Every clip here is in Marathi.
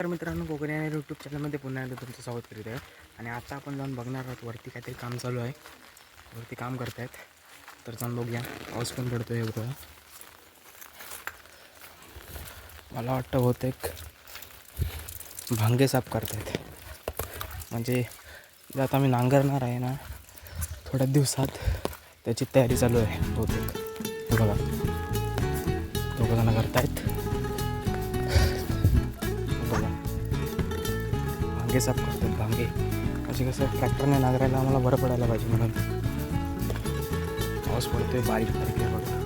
तर मित्रांनो कोकणी आणि यूट्यूब चॅनलमध्ये पुन्हा एकदा तुमचं स्वागत करीत आहे. आणि आता आपण जाऊन बघणार आहोत वरती काहीतरी काम चालू आहे. वरती काम करत आहेत तर जाऊन बघूया पाऊस पण पडतो आहे बघा मला वाटतं बहुतेक भांगे साफ करत आहेत म्हणजे जे आता मी नांगरणार आहे ना थोड्या दिवसात त्याची तयारी चालू आहे बहुतेक. बघा. दोघं जणं करतायत. भांगे साफ करतात भांगे. म्हणजे कसं ट्रॅक्टरने नांगरायला आम्हाला बरं पडायला पाहिजे म्हणून. पाऊस पडतोय बारीक बारीक आहे बघा.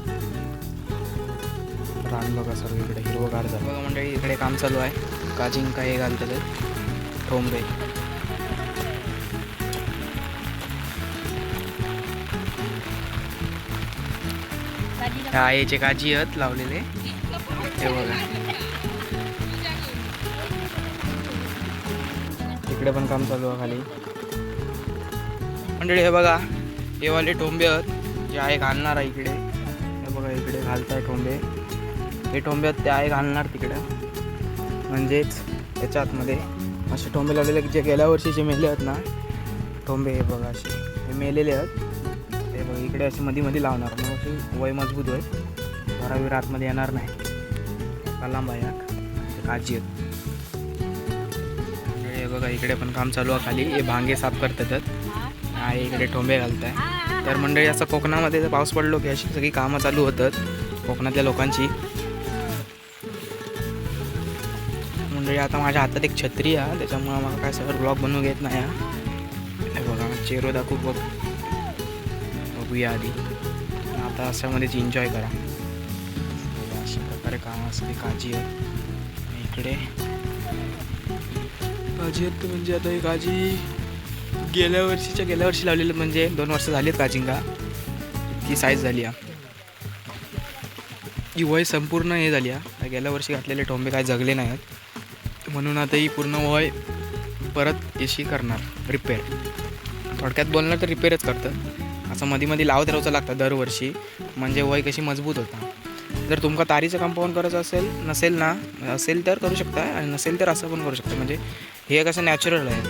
रान बघा सर्व इकडे हिरवगार झालं. बघा मंडळी इकडे काम चालू आहे. काजिंग काय हे घालतात ठोंबे आईचे काजी आहेत लावलेले. हे बघा. इकडे पण काम चालू आहे खाली. मंडळी हे बघा हे वाले टोंबे आहेत जे आहे घालणार आहे इकडे. हे बघा इकडे घालताय टोंबे. हे टोंबे आहेत ते आहे घालणार तिकडे. म्हणजेच त्याच्या आतमध्ये असे टोंबे लावलेले जे गेल्या वर्षी जे मेले आहेत ना टोंबे हे बघा असे. हे मेलेले आहेत. हे बघा इकडे असे मध्ये मध्ये लावणार. मग असे वय मजबूत होईल. घरावीर आतमध्ये येणार नाही. लांब आहे हा. काजी आहेत. बघा इकडे पण काम चालू आहे खाली. हे भांगे साफ करतात. आणि इकडे ठोंबे घालत आहे तर मंडळी असं कोकणामध्ये जर पाऊस पडलो की अशी सगळी कामं चालू होतात कोकणातल्या लोकांची. मंडळी आता माझ्या हातात एक छत्री आहे. त्याच्यामुळं मला काय सगळं ब्लॉग बनवू घेत नाही हा. हे बघा चेहरो दाखवू बघ. बघूया आधी. आता अशामध्येच एन्जॉय करा. बघा, अशा प्रकारे काम असते काळजी आहे. इकडे काजी आहेत म्हणजे आता ही काजी गेल्या वर्षीच्या गेल्या वर्षी लावलेलं म्हणजे दोन वर्ष झाली आहेत काजिंगा ती साईज झाली आहे ही वय संपूर्ण हे झाली आहे गेल्या वर्षी घातलेले टोंबे काय जगले नाही आहेत म्हणून आता ही पूर्ण वय परत येशी करणार रिपेअर थोडक्यात बोलणार तर रिपेअरच करतं. असं मध्ये मध्ये लावत राहूचं लागतं दरवर्षी. म्हणजे वय कशी मजबूत होता. जर तुमका तारीचं कंपाऊंड करायचं असेल नसेल ना असेल तर करू शकता आणि नसेल तर असं पण करू शकता. म्हणजे हे कसं नॅचरल आहे.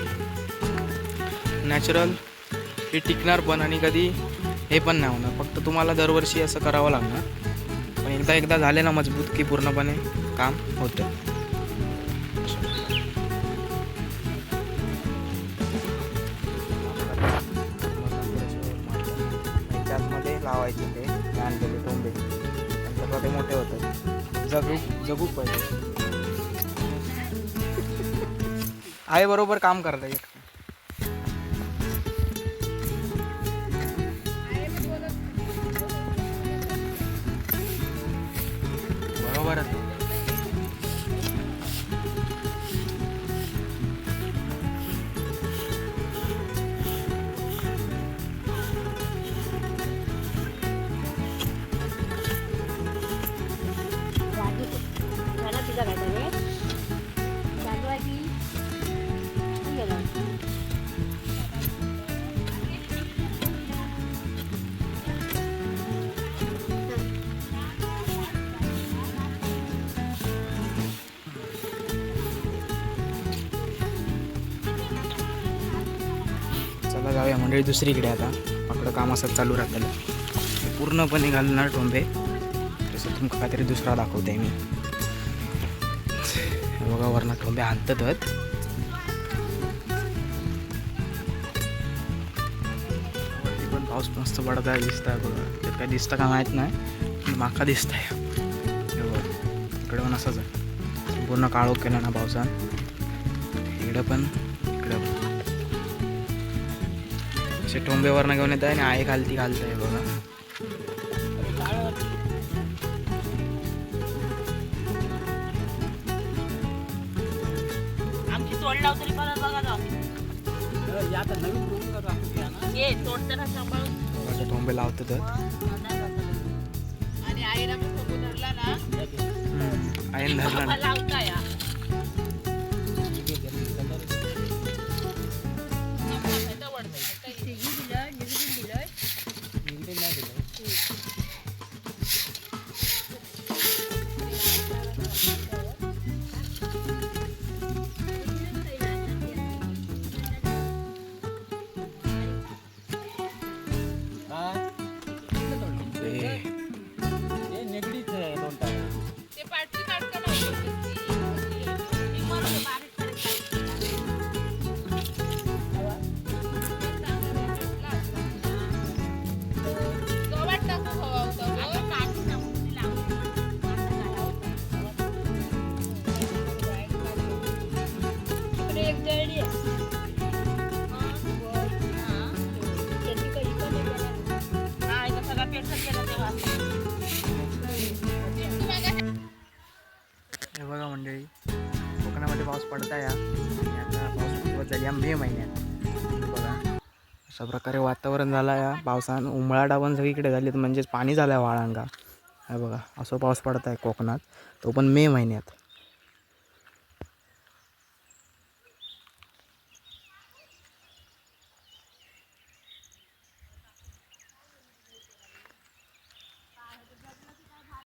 नॅचरल हे टिकणार पण आणि कधी हे पण नाही होणार. फक्त तुम्हाला दरवर्षी असं करावं लागणार. पण एकदा एकदा झाले ना मजबूत की पूर्णपणे काम होतं. त्याच्यामध्ये लावायचे ते लहान केले टोंबे नंतर मोठे होतात. जगू जगू पाहिजे. आई बरोबर काम करता. येईल जाऊया मंडळी दुसरीकडे आता. आपलं काम असं चालू राहतं पूर्णपणे घालणार टोंबे. तसं तुमका काहीतरी दुसरा दाखवते मी. बघा वरनं टोंबे हाणतात पण पाऊस मस्त पडत आहे दिसत आहे बघा. त्यात काय दिसतं का माहीत नाही माका दिसत आहे इकडं इकडे पण असंच आहे. पूर्ण काळोख केला ना पावसान. इकडं पण इकडं पण. असे टोंबेवरनं घेऊन येत आहे आणि आहे घालती घालत आहे बघा. तर टोंबे आईला पण बघू धरला हे बघा मंडळी कोकणामध्ये पाऊस पडत आहे आणि आता पाऊस सुरुवात झाली या मे महिन्यात. बघा. अशा प्रकारे वातावरण झालं आहे या पावसानं उमळाटा पण सगळीकडे झाली तर म्हणजेच पाणी झालं आहे वाळांगा. हे बघा असं पाऊस पडत आहे कोकणात. तो पण मे महिन्यात.